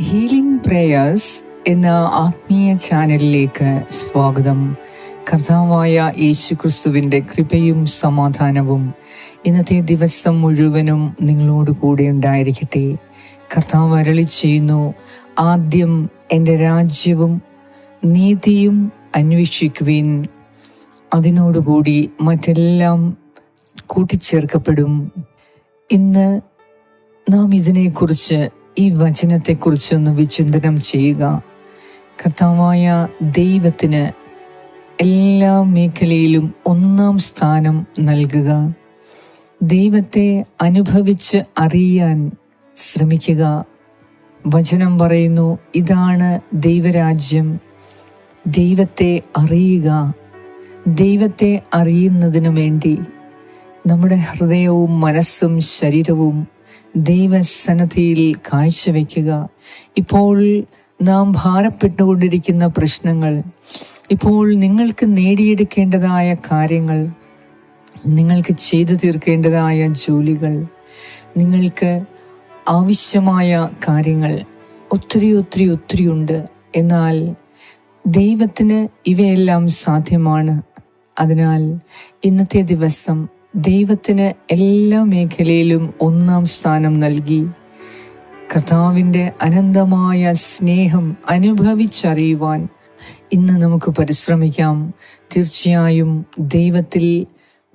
Healing prayers എന്ന ആത്മീയ ചാനലിലേക്ക് സ്വാഗതം. കർത്താവായ യേശു ക്രിസ്തുവിന്റെ കൃപയും സമാധാനവും ഇന്നത്തെ ദിവസം മുഴുവനും നിങ്ങളോട് കൂടെ ഉണ്ടായിരിക്കട്ടെ. കർത്താവ് അരളി ചെയ്യുന്നു ആദ്യം എന്റെ രാജ്യവും നീതിയും അന്വേഷിക്കുവിൻ. അതിനോടുകൂടി മറ്റെല്ലാം കൂട്ടിച്ചേർക്കപ്പെടും. ഇന്ന് നാം ഇതിനെക്കുറിച്ച് ഈ വചനത്തെക്കുറിച്ചൊന്ന് വിചിന്തനം ചെയ്യുക. കർത്താവായ ദൈവത്തിന് എല്ലാ മേഖലയിലും ഒന്നാം സ്ഥാനം നൽകുക. ദൈവത്തെ അനുഭവിച്ച് അറിയാൻ ശ്രമിക്കുക. വചനം പറയുന്നു ഇതാണ് ദൈവരാജ്യം. ദൈവത്തെ അറിയുക. ദൈവത്തെ അറിയുന്നതിനു വേണ്ടി നമ്മുടെ ഹൃദയവും മനസ്സും ശരീരവും ദൈവസന്നദ്ധിയിൽ കാഴ്ചവെക്കുക. ഇപ്പോൾ നാം ഭാരപ്പെട്ടുകൊണ്ടിരിക്കുന്ന പ്രശ്നങ്ങൾ ഇപ്പോൾ നിങ്ങൾക്ക് നേടിയെടുക്കേണ്ടതായ കാര്യങ്ങൾ നിങ്ങൾക്ക് ചെയ്തു തീർക്കേണ്ടതായ ജോലികൾ നിങ്ങൾക്ക് ആവശ്യമായ കാര്യങ്ങൾ ഒത്തിരി ഒത്തിരി ഒത്തിരി ഉണ്ട്. എന്നാൽ ദൈവത്തിന് ഇവയെല്ലാം സാധ്യമാണ്. അതിനാൽ ഇന്നത്തെ ദിവസം ദൈവത്തിന് എല്ലാ മേഖലയിലും ഒന്നാം സ്ഥാനം നൽകി കർത്താവിന്റെ അനന്തമായ സ്നേഹം അനുഭവിച്ചറിയുവാൻ ഇന്ന് നമുക്ക് പരിശ്രമിക്കാം. തീർച്ചയായും ദൈവത്തിൽ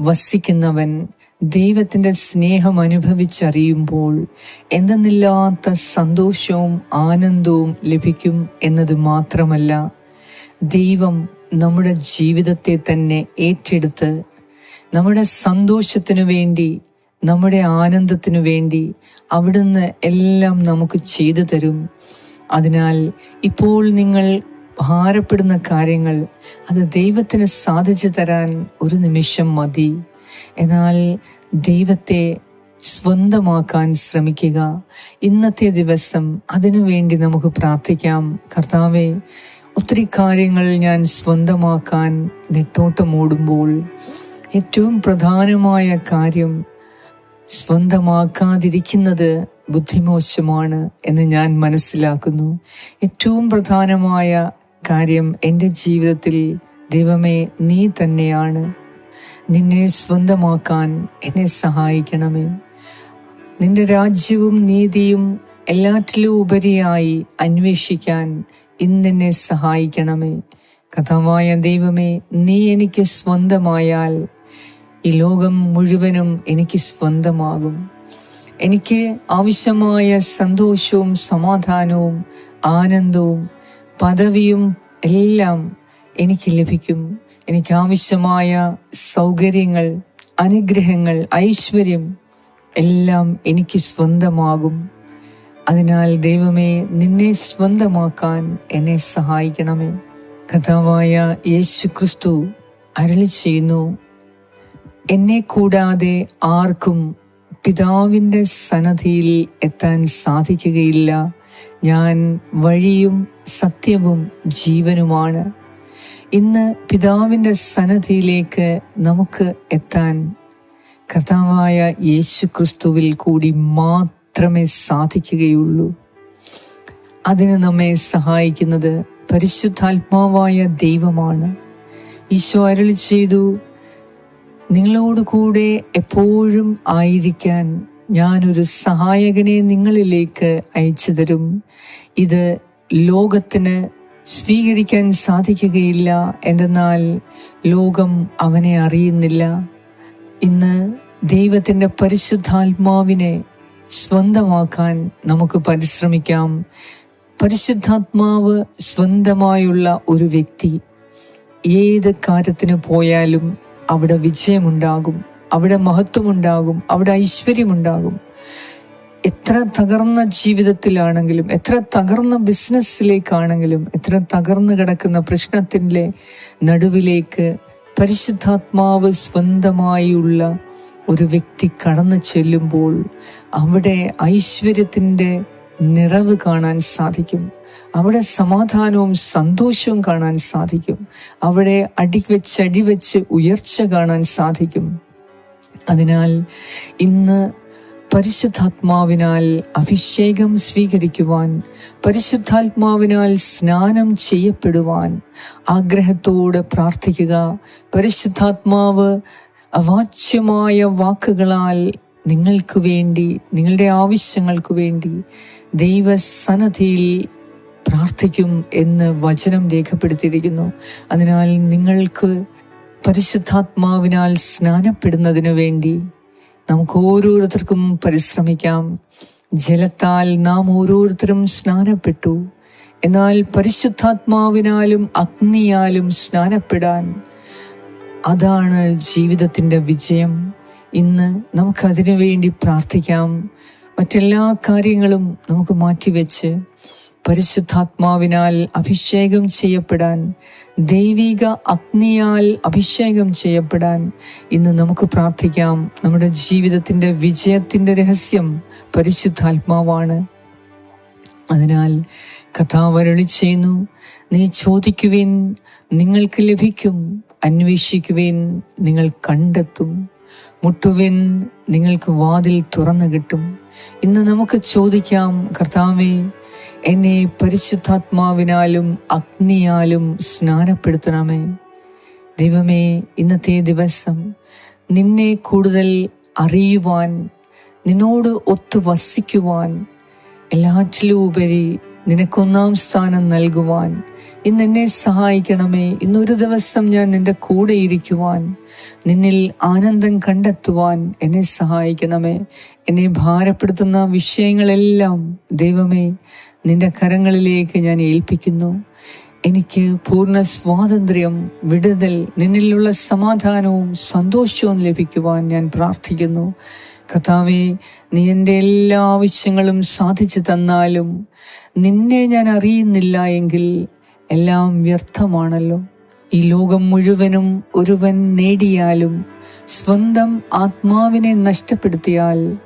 വസിക്കുന്നവൻ ദൈവത്തിന്റെ സ്നേഹം അനുഭവിച്ചറിയുമ്പോൾ എന്തെന്നില്ലാത്ത സന്തോഷവും ആനന്ദവും ലഭിക്കും എന്നത് മാത്രമല്ല ദൈവം നമ്മുടെ ജീവിതത്തെ തന്നെ ഏറ്റെടുത്ത് നമ്മുടെ സന്തോഷത്തിനു വേണ്ടി നമ്മുടെ ആനന്ദത്തിനു വേണ്ടി അവിടുന്ന് എല്ലാം നമുക്ക് ചെയ്തു തരും. അതിനാൽ ഇപ്പോൾ നിങ്ങൾ ഭാരപ്പെടുന്ന കാര്യങ്ങൾ അത് ദൈവത്തിന് സാധിച്ചു തരാൻ ഒരു നിമിഷം മതി. എന്നാൽ ദൈവത്തെ സ്വന്തമാക്കാൻ ശ്രമിക്കുക. ഇന്നത്തെ ദിവസം അതിനുവേണ്ടി നമുക്ക് പ്രാർത്ഥിക്കാം. കർത്താവെ ഒത്തിരി കാര്യങ്ങൾ ഞാൻ സ്വന്തമാക്കാൻ നെട്ടോട്ടമോടുമ്പോൾ ഏറ്റവും പ്രധാനമായ കാര്യം സ്വന്തമാക്കാതിരിക്കുന്നത് ബുദ്ധിമോശമാണ് എന്ന് ഞാൻ മനസ്സിലാക്കുന്നു. ഏറ്റവും പ്രധാനമായ കാര്യം എന്റെ ജീവിതത്തിൽ ദൈവമേ നീ തന്നെയാണ്. നിന്നെ സ്വന്തമാക്കാൻ എന്നെ സഹായിക്കണമേ. നിന്റെ രാജ്യവും നീതിയും എല്ലാറ്റിലും ഉപരിയായി അന്വേഷിക്കാൻ ഇന്നെന്നെ സഹായിക്കണമേ. കഥമായ ദൈവമേ നീ എനിക്ക് സ്വന്തമായാൽ ഈ ലോകം മുഴുവനും എനിക്ക് സ്വന്തമാകും. എനിക്ക് ആവശ്യമായ സന്തോഷവും സമാധാനവും ആനന്ദവും പദവിയും എല്ലാം എനിക്ക് ലഭിക്കും. എനിക്ക് ആവശ്യമായ സൗകര്യങ്ങൾ അനുഗ്രഹങ്ങൾ ഐശ്വര്യം എല്ലാം എനിക്ക് സ്വന്തമാകും. അതിനാൽ ദൈവമേ നിന്നെ സ്വന്തമാക്കാൻ എന്നെ സഹായിക്കണമേ. കഥാവായ യേശു ക്രിസ്തു അരളി ചെയ്യുന്നു എന്നെ കൂടാതെ ആർക്കും പിതാവിന്റെ സന്നദ്ധിയിൽ എത്താൻ സാധിക്കുകയില്ല. ഞാൻ വഴിയും സത്യവും ജീവനുമാണ്. ഇന്ന് പിതാവിന്റെ സന്നദ്ധിയിലേക്ക് നമുക്ക് എത്താൻ കർത്താവായ യേശു ക്രിസ്തുവിൽ കൂടി മാത്രമേ സാധിക്കുകയുള്ളൂ. അതിന് നമ്മെ സഹായിക്കുന്നത് പരിശുദ്ധാത്മാവായ ദൈവമാണ്. ഈശോ അരുളി ചെയ്തു നിങ്ങളോട് കൂടെ എപ്പോഴും ആയിരിക്കാൻ ഞാനൊരു സഹായകനെ നിങ്ങളിലേക്ക് അയച്ചു തരും. ഇത് ലോകത്തിന് സ്വീകരിക്കാൻ സാധിക്കുകയില്ല എന്തെന്നാൽ ലോകം അവനെ അറിയുന്നില്ല. ഇന്ന് ദൈവത്തിന്റെ പരിശുദ്ധാത്മാവിനെ സ്വന്തമാക്കാൻ നമുക്ക് പരിശ്രമിക്കാം. പരിശുദ്ധാത്മാവ് സ്വന്തമായുള്ള ഒരു വ്യക്തി. ഏത് കാര്യത്തിന് പോയാലും അവിടെ വിജയമുണ്ടാകും അവിടെ മഹത്വമുണ്ടാകും അവിടെ ഐശ്വര്യമുണ്ടാകും. എത്ര തകർന്ന ജീവിതത്തിലാണെങ്കിലും എത്ര തകർന്ന ബിസിനസ്സിലേക്കാണെങ്കിലും എത്ര തകർന്നു കിടക്കുന്ന പ്രശ്നത്തിന്റെ നടുവിലേക്ക് പരിശുദ്ധാത്മാവ് സ്വന്തമായുള്ള ഒരു വ്യക്തി കടന്നു ചെല്ലുമ്പോൾ അവിടെ ഐശ്വര്യത്തിന്റെ നിറവ് കാണാൻ സാധിക്കും. അവിടെ സമാധാനവും സന്തോഷവും കാണാൻ സാധിക്കും. അവിടെ അടിവെച്ച് അടിവെച്ച് ഉയർച്ച കാണാൻ സാധിക്കും. അതിനാൽ ഇന്ന് പരിശുദ്ധാത്മാവിനാൽ അഭിഷേകം സ്വീകരിക്കുവാൻ പരിശുദ്ധാത്മാവിനാൽ സ്നാനം ചെയ്യപ്പെടുവാൻ ആഗ്രഹത്തോടെ പ്രാർത്ഥിക്കുക. പരിശുദ്ധാത്മാവ് അവാച്യമായ വാക്കുകളാൽ നിങ്ങൾക്ക് വേണ്ടി നിങ്ങളുടെ ആവശ്യങ്ങൾക്ക് വേണ്ടി ദൈവസന്നദ്ധിയിൽ പ്രാർത്ഥിക്കും എന്ന് വചനം രേഖപ്പെടുത്തിയിരിക്കുന്നു. അതിനാൽ നിങ്ങൾക്ക് പരിശുദ്ധാത്മാവിനാൽ സ്നാനപ്പെടുന്നതിന് വേണ്ടി നമുക്ക് ഓരോരുത്തർക്കും പരിശ്രമിക്കാം. ജലത്താൽ നാം ഓരോരുത്തരും സ്നാനപ്പെട്ടു. എന്നാൽ പരിശുദ്ധാത്മാവിനാലും അഗ്നിയാലും സ്നാനപ്പെടാൻ അതാണ് ജീവിതത്തിന്റെ വിജയം. ഇന്ന് നമുക്കതിനു വേണ്ടി പ്രാർത്ഥിക്കാം. മറ്റെല്ലാ കാര്യങ്ങളും നമുക്ക് മാറ്റിവെച്ച് പരിശുദ്ധാത്മാവിനാൽ അഭിഷേകം ചെയ്യപ്പെടാൻ ദൈവിക അഗ്നിയാൽ അഭിഷേകം ചെയ്യപ്പെടാൻ ഇന്ന് നമുക്ക് പ്രാർത്ഥിക്കാം. നമ്മുടെ ജീവിതത്തിന്റെ വിജയത്തിന്റെ രഹസ്യം പരിശുദ്ധാത്മാവാണ്. അതിനാൽ കഥാവരളി ചെയ്യുന്നു നീ ചോദിക്കുവിൻ നിങ്ങൾക്ക് ലഭിക്കും അന്വേഷിക്കുവിൻ നിങ്ങൾ കണ്ടെത്തും. മുട്ടുവിൻ നിങ്ങൾക്ക് വാതിൽ തുറന്നു കിട്ടും. ഇന്ന് നമുക്ക് ചോദിക്കാം കർത്താവേ എന്നെ പരിശുദ്ധാത്മാവിനാലും അഗ്നിയാലും സ്നാനപ്പെടുത്തണമേ. ദൈവമേ ഇന്നത്തെ ദിവസം നിന്നെ കൂടുതൽ അറിയുവാൻ നിന്നോട് ഒത്തു വസിക്കുവാൻ എല്ലാറ്റിലും ഉപരി നിനക്കൊന്നാം സ്ഥാനം നൽകുവാൻ. ഇന്ന് എന്നെ സഹായിക്കണമേ. ഇന്നൊരു ദിവസം ഞാൻ നിന്റെ കൂടെ ഇരിക്കുവാൻ. നിന്നിൽ ആനന്ദം കണ്ടെത്തുവാൻ എന്നെ സഹായിക്കണമേ. എന്നെ ഭാരപ്പെടുത്തുന്ന വിഷയങ്ങളെല്ലാം ദൈവമേ നിന്റെ കരങ്ങളിലേക്ക് ഞാൻ ഏൽപ്പിക്കുന്നു. എനിക്ക് പൂർണ സ്വാതന്ത്ര്യം വിടുതൽ നിന്നിലുള്ള സമാധാനവും സന്തോഷവും ലഭിക്കുവാൻ ഞാൻ പ്രാർത്ഥിക്കുന്നു. കഥാവെ നീ എന്റെ എല്ലാ ആവശ്യങ്ങളും സാധിച്ചു തന്നാലും നിന്നെ ഞാൻ അറിയുന്നില്ല എങ്കിൽ എല്ലാം വ്യർത്ഥമാണല്ലോ. ഈ ലോകം മുഴുവനും ഒരുവൻ നേടിയാലും സ്വന്തം ആത്മാവിനെ നഷ്ടപ്പെടുത്തിയാൽ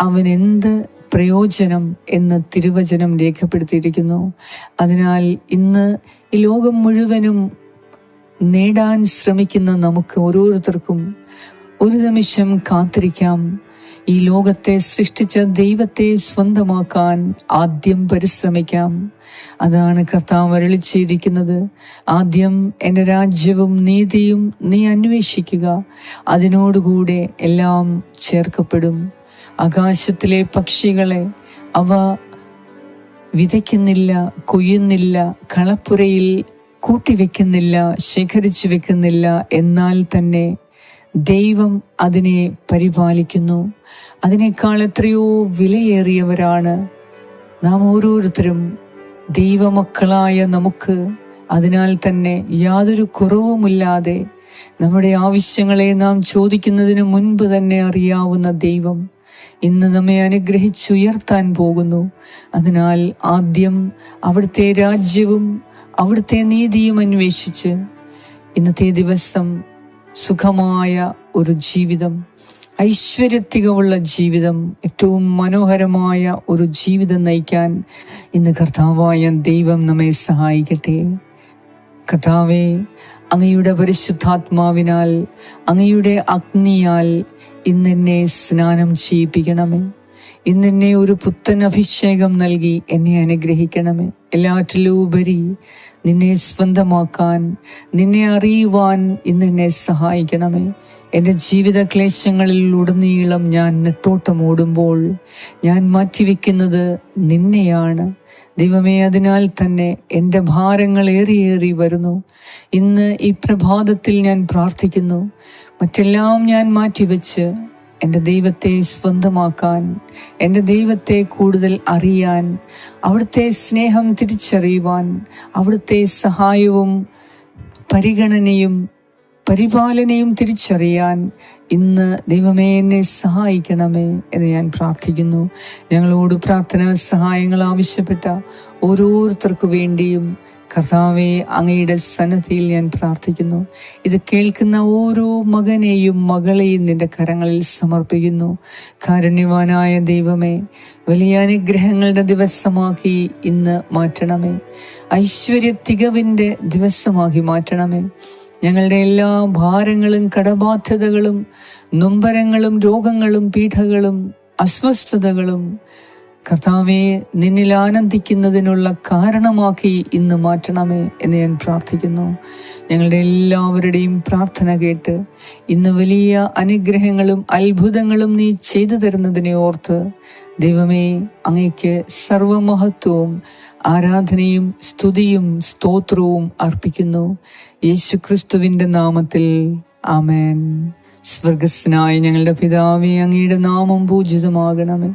അവൻ എന്ത് പ്രയോജനം എന്ന് തിരുവചനം രേഖപ്പെടുത്തിയിരിക്കുന്നു. അതിനാൽ ഇന്ന് ഈ ലോകം മുഴുവനും നേടാൻ ശ്രമിക്കുന്ന നമുക്ക് ഓരോരുത്തർക്കും ഒരു നിമിഷം കാത്തിരിക്കാം. ഈ ലോകത്തെ സൃഷ്ടിച്ച ദൈവത്തെ സ്വന്തമാക്കാൻ ആദ്യം പരിശ്രമിക്കാം. അതാണ് കർത്താവ് അരളിച്ചിരിക്കുന്നത് ആദ്യം എന്റെ രാജ്യവും നീതിയും നീ അന്വേഷിക്കുക. അതിനോടുകൂടെ എല്ലാം ചേർക്കപ്പെടും. ആകാശത്തിലെ പക്ഷികളെ അവ വിതയ്ക്കുന്നില്ല കൊയ്യുന്നില്ല കളപ്പുരയിൽ കൂട്ടിവെക്കുന്നില്ല ശേഖരിച്ചു വെക്കുന്നില്ല. എന്നാൽ തന്നെ ദൈവം അതിനെ പരിപാലിക്കുന്നു. അതിനേക്കാൾ എത്രയോ വിലയേറിയവരാണ് നാം ഓരോരുത്തരും. ദൈവമക്കളായ നമുക്ക് അതിനാൽ തന്നെ യാതൊരു കുറവുമില്ലാതെ നമ്മുടെ ആവശ്യങ്ങളെ നാം ചോദിക്കുന്നതിന് മുൻപ് തന്നെ അറിയാവുന്ന ദൈവം ഇന്ന് നമ്മെ അനുഗ്രഹിച്ചുയർത്താൻ പോകുന്നു. അതിനാൽ ആദ്യം അവിടുത്തെ രാജ്യവും അവിടുത്തെ നീതിയും അന്വേഷിച്ച് ഇന്നത്തെ ദിവസം സുഖമായ ഒരു ജീവിതം ഐശ്വര്യത്തികമുള്ള ജീവിതം ഏറ്റവും മനോഹരമായ ഒരു ജീവിതം നയിക്കാൻ ഇന്ന് കർത്താവായ ദൈവം നമ്മെ സഹായിക്കട്ടെ. കർത്താവെ അങ്ങയുടെ പരിശുദ്ധാത്മാവിനാൽ അങ്ങയുടെ അഗ്നിയാൽ ഇന്നെന്നെ സ്നാനം ചെയ്യിപ്പിക്കണമേ. ഇന്നെന്നെ ഒരു പുത്തൻ അഭിഷേകം നൽകി എന്നെ അനുഗ്രഹിക്കണമേ. എല്ലാറ്റിലും ഉപരി നിന്നെ സ്വന്തമാക്കാൻ നിന്നെ അറിയുവാൻ ഇന്നെന്നെ സഹായിക്കണമേ. എന്റെ ജീവിത ക്ലേശങ്ങളിൽ ഉടനീളം ഞാൻ നെട്ടോട്ടം ഓടുമ്പോൾ ഞാൻ മാറ്റിവെക്കുന്നത് നിന്നെയാണ്. ദൈവമേ അതിനാൽ തന്നെ എന്റെ ഭാരങ്ങൾ ഏറിയേറി വരുന്നു. ഇന്ന് ഈ പ്രഭാതത്തിൽ ഞാൻ പ്രാർത്ഥിക്കുന്നു. മറ്റെല്ലാം ഞാൻ മാറ്റിവെച്ച് എന്റെ ദൈവത്തെ സ്വന്തമാക്കാൻ എന്റെ ദൈവത്തെ കൂടുതൽ അറിയാൻ അവിടുത്തെ സ്നേഹം തിരിച്ചറിയുവാൻ അവിടുത്തെ സഹായവും പരിഗണനയും പരിപാലനയും തിരിച്ചറിയാൻ ഇന്ന് ദൈവമേ എന്നെ സഹായിക്കണമേ എന്ന് ഞാൻ പ്രാർത്ഥിക്കുന്നു. ഞങ്ങളോട് പ്രാർത്ഥന സഹായങ്ങൾ ആവശ്യപ്പെട്ട ഓരോരുത്തർക്കു വേണ്ടിയും കർത്താവെ അങ്ങയുടെ സന്നദ്ധിയിൽ ഞാൻ പ്രാർത്ഥിക്കുന്നു. ഇത് കേൾക്കുന്ന ഓരോ മകനെയും മകളെയും നിന്റെ കരങ്ങളിൽ സമർപ്പിക്കുന്നു. കാരുണ്യവാനായ ദൈവമേ വലിയ അനുഗ്രഹങ്ങളുടെ ദിവസമാക്കി ഇന്ന് മാറ്റണമേ. ഐശ്വര്യ തികവിന്റെ ദിവസമാക്കി മാറ്റണമേ. ഞങ്ങളുടെ എല്ലാ ഭാരങ്ങളും കടബാധ്യതകളും നൊമ്പരങ്ങളും രോഗങ്ങളും പീഠകളും അസ്വസ്ഥതകളും കർത്താവെ നിന്നിൽ ആനന്ദിക്കുന്നതിനുള്ള കാരണമാക്കി ഇന്ന് മാറ്റണമേ എന്ന് ഞാൻ പ്രാർത്ഥിക്കുന്നു. ഞങ്ങളുടെ എല്ലാവരുടെയും പ്രാർത്ഥന കേട്ട് ഇന്ന് വലിയ അനുഗ്രഹങ്ങളും അത്ഭുതങ്ങളും നീ ചെയ്തു തരുന്നതിനെ ഓർത്ത് ദൈവമേ അങ്ങയ്ക്ക് സർവമഹത്വവും ആരാധനയും സ്തുതിയും സ്തോത്രവും അർപ്പിക്കുന്നു. യേശു ക്രിസ്തുവിന്റെ നാമത്തിൽ ആമേൻ. സ്വർഗസ്നായ ഞങ്ങളുടെ പിതാവേ അങ്ങയുടെ നാമം പൂജിതമാകണമേ.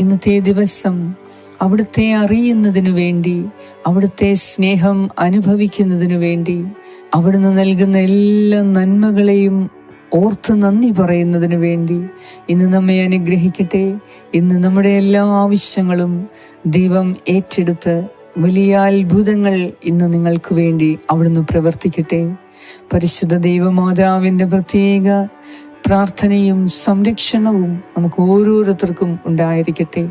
ഇന്നത്തെ ദിവസം അവിടുത്തെ അറിയുന്നതിനു വേണ്ടി അവിടുത്തെ സ്നേഹം അനുഭവിക്കുന്നതിനു വേണ്ടി അവിടുന്ന് നൽകുന്ന എല്ലാ നന്മകളെയും ഓർത്ത് നന്ദി പറയുന്നതിനു വേണ്ടി ഇന്ന് നമ്മെ അനുഗ്രഹിക്കട്ടെ. ഇന്ന് നമ്മുടെ എല്ലാ ആവശ്യങ്ങളും ദൈവം ഏറ്റെടുത്ത് വലിയ അത്ഭുതങ്ങൾ ഇന്ന് നിങ്ങൾക്ക് വേണ്ടി അവിടുന്ന് പ്രവർത്തിക്കട്ടെ. പരിശുദ്ധ ദൈവമാതാവിന്റെ പ്രത്യേക പ്രാർത്ഥനയും സംരക്ഷണവും നമുക്ക് ഓരോരുത്തർക്കും ഉണ്ടായിരിക്കട്ടെ.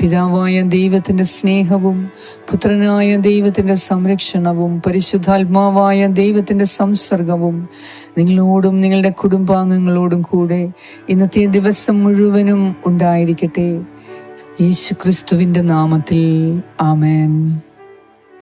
പിതാവായ ദൈവത്തിന്റെ സ്നേഹവും പുത്രനായ ദൈവത്തിന്റെ സംരക്ഷണവും പരിശുദ്ധാത്മാവായ ദൈവത്തിന്റെ സംസർഗവും നിങ്ങളോടും നിങ്ങളുടെ കുടുംബാംഗങ്ങളോടും കൂടെ ഇന്നത്തെ ദിവസം മുഴുവനും ഉണ്ടായിരിക്കട്ടെ. യേശു ക്രിസ്തുവിന്റെ നാമത്തിൽ ആമേൻ.